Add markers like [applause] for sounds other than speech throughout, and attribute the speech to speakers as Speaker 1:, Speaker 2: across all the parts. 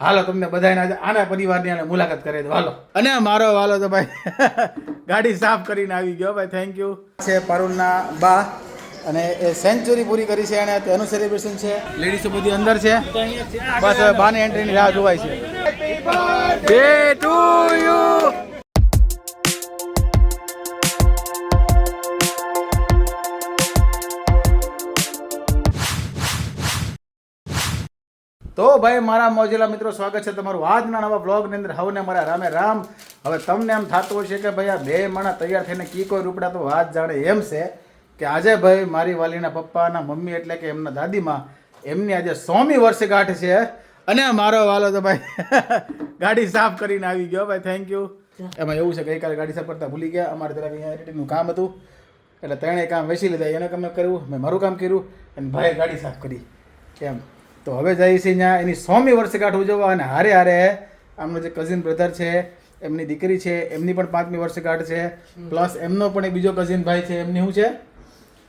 Speaker 1: હાલો તમને બધાને આજે આના પરિવારની આને મુલાકાત કરે દો હાલો. અને મારો વાલો તો ભાઈ [laughs] ગાડી સાફ કરીને આવી ગયો ભાઈ થેન્ક યુ છે પારુલના બા અને એ સેન્ચુરી પૂરી કરી છે અને તેનું સેલિબ્રેશન છે. લેડીઝો બધી અંદર છે. બસ હવે બાને એન્ટ્રીની રાહ જોવાય છે. બે ટુ યુ તો ભાઈ મારા મોજેલા મિત્રો, સ્વાગત છે તમારું આજના નવા બ્લોગની અંદર. હવને મારા રામે રામ. હવે તમને એમ થતું છે કે ભાઈ આ બે માણા તૈયાર થઈને કી કોઈ રૂપડા તો વાત જાણે એમ છે કે આજે ભાઈ મારી વાલીના પપ્પાના મમ્મી એટલે કે એમના દાદીમાં એમની આજે સોમી વર્ષગાંઠ છે. અને મારો વાલો તો ભાઈ [laughs] ગાડી સાફ કરીને આવી ગયો ભાઈ થેન્ક યુ એમાં એવું છે ગઈકાલે ગાડી સાફ કરતા ભૂલી ગયા. અમારે જરાક અહીંયા કામ હતું. એટલે ત્રણેય કામ વેચી લીધા. એને કામ કર્યું, મેં મારું કામ કર્યું અને ભાઈ ગાડી સાફ કરી. એમ. તો હવે જઈએ છીએ ત્યાં. એની સોમી વર્ષગાંઠ ઉજવવા અને હારે હારે આમનો જે કઝિન બ્રધર છે એમની દીકરી છે એમની પણ પાંચમી વર્ષગાંઠ છે. પ્લસ એમનો પણ એક બીજો કઝિન ભાઈ છે. એમની શું છે?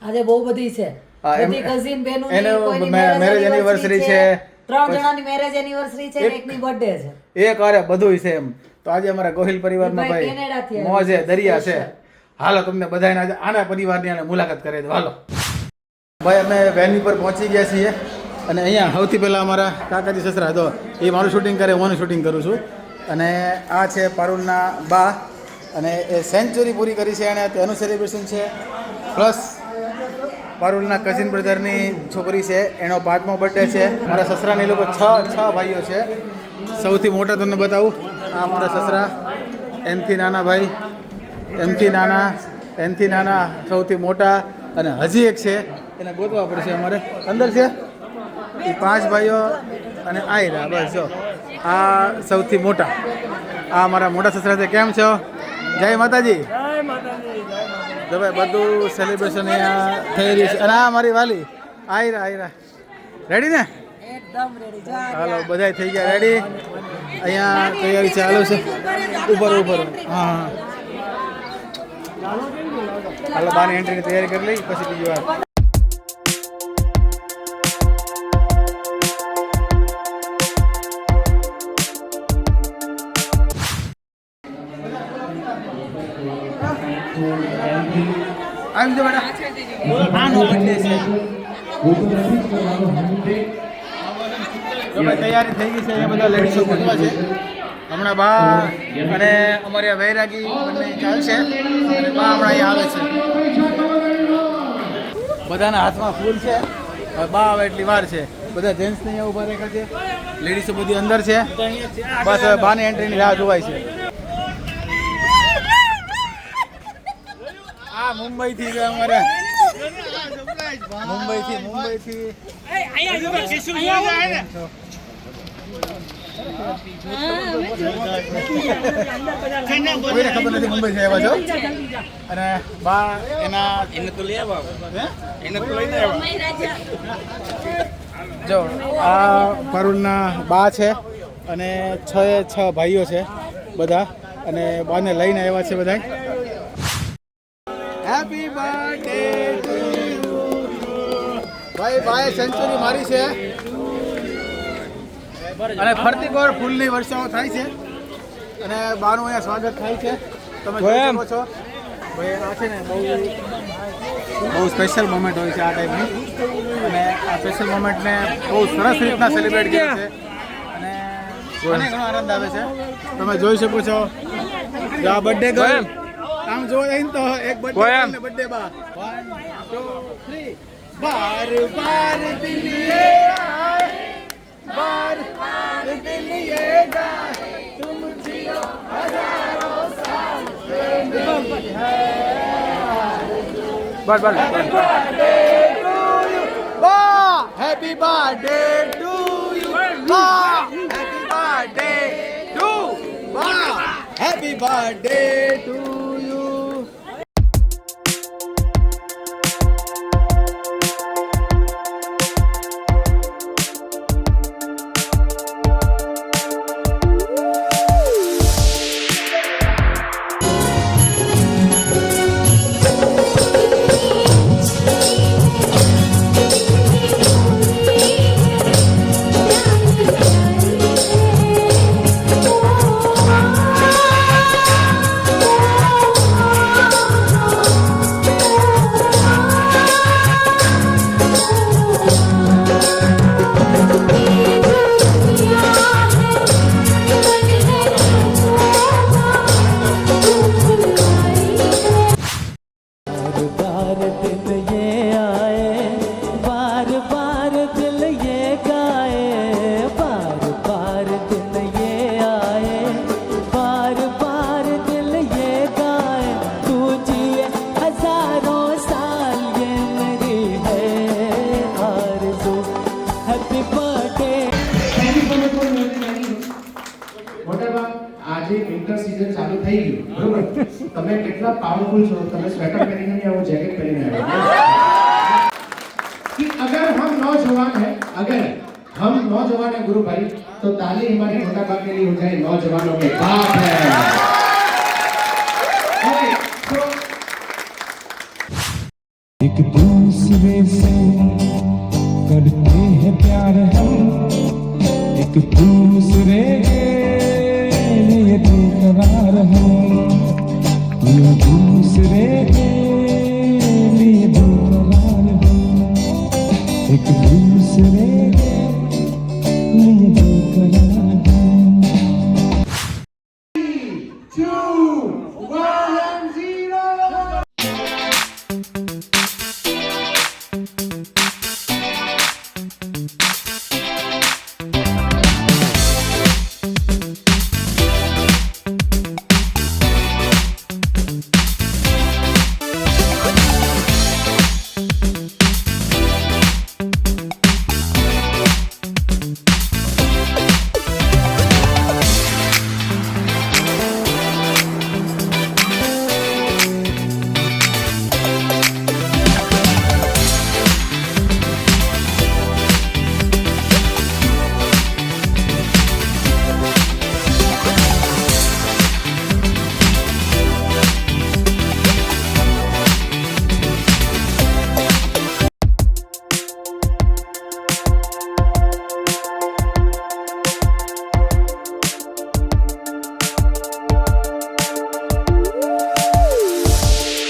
Speaker 2: આજે બહુ બધી છે. બધી કઝિન બહેનો
Speaker 1: એનો marriage anniversary છે.
Speaker 2: ત્રણ જણાની મેરેજ એનિવર્સરી છે એકની બર્થડે છે.
Speaker 1: એક વારે બધુંય છે એમ. તો આજે અમારા ગોહિલ પરિવારમાં
Speaker 2: ભાઈ
Speaker 1: મોજે દરિયા છે. હાલો તમને બધાને આજે આના પરિવારની આને મુલાકાત કરે હાલો. ભાઈ અમે વેન્યુ પર પહોંચી ગયા છીએ. અને અહીંયા સૌથી પહેલાં અમારા કાકાજી સસરા, તો એ મારું શૂટિંગ કરે, હું શૂટિંગ કરું છું. અને આ છે પારુલના બા, અને એ સેન્ચુરી પૂરી કરી છે અને તેનું સેલિબ્રેશન છે. પ્લસ પારુલના કઝિન બ્રધરની છોકરી છે, એનો પાંચમો બર્થડે છે. મારા સસરાને એ લોકો છ છ ભાઈઓ છે. સૌથી મોટા તમને બતાવું. આ મારા સસરા એનથી નાના ભાઈ એમથી નાના એનથી નાના, સૌથી મોટા, અને હજી એક છે. એને ગોતવા પડશે અમારે. અંદર છે? એ પાંચ ભાઈઓ અને આયરા બસ જો. આ સૌથી મોટા. આ મારા મોટા સસરા છે. કેમ છો? જય માતાજી. તો ભાઈ બધું સેલિબ્રેશન અહીંયા થઈ રહ્યું છે. અને આ મારી વાલી. આયરા આયરા. રેડી ને? હાલો બધા થઈ ગયા રેડી અહીંયા તૈયારી ચાલુ છે. ઉપર ઉપર. હા હા. હાલો બારની એન્ટ્રીની તૈયારી કરી લઈ પછી બીજી વાત આવી જાવ બેટા. આનો બર્થડે છે. તૈયારી થઈ ગઈ છે એ બધા લેડીઝો ગોઠવા છે. હમણાં બા અને અમારી વૈરાગી બંને ચાલશે અને બા હમણાં અહીંયા આવે છે. બધાના હાથમાં ફૂલ છે. બા આવે એટલી વાર છે. બધા જેન્ટ્સ ને અહીંયા ઊભા રેખા છે. લેડીઝો બધી અંદર છે. બસ હવે બાની એન્ટ્રીની રાહ જોવાય છે. આ મુંબઈ થી છે અમારે. મુંબઈ થી મુંબઈ થી કોઈને ખબર નથી મુંબઈ થી આવ્યા છો? અને બા એના
Speaker 3: એને તો લઈ આવો. એને તો લઈ આવ્યા
Speaker 1: જો આ પરુણના બા છે અને છ એ છ ભાઈઓ છે બધા. અને બાને લઈને આવ્યા છે બધા હેપી બર્થડે ભાઈ ભાઈ સેન્ચુરી મારી છે. અને ફરતી કોર ફૂલની વર્ષાઓ થાય છે. અને બારનું અહીંયા સ્વાગત થાય છે. તમે જોઈ શકો છો. ભાઈ આ છે ને બહુ બહુ સ્પેશિયલ મોમેન્ટ હોય છે આ ટાઈપની અને આ સ્પેશિયલ મોમેન્ટને બહુ સરસ રીતના સેલિબ્રેટ કરે છે. અને મને ઘણો આનંદ આવે છે. તમે જોઈ શકો છો. આ બર્થડે ગર્લ આમ જઈને તો એક બર્થડે બર્થડે બા વન ટુ થ્રી બાર. બાર દિલિયે આય બાર બાર દિલિયે જાય તુમ જીઓ હજારો સાલ બસ બસ બા હેપી બર્થડે ટુ યુ બા. હેપી બર્થડે ટુ બા હેપી બર્થડે ટુ
Speaker 4: આજે વિન્ટર સીઝન ચાલુ થઈ ગયું બરોબર તમે કેટલા પાવરફુલ છો તમે સ્વેટર પહેરીને નહીં આવો જેકેટ પહેરીને આવ્યો कि अगर हम नौजवान हैं अगर हम नौजवान हैं गुरु भाई तो ताली हमारे मोटा के लिए हो जाए नौजवानों के बाप है Okay, so
Speaker 5: एक दूसरे से करते हैं प्यार हम एक दूसरे एक दूसरे के लिए बेकरार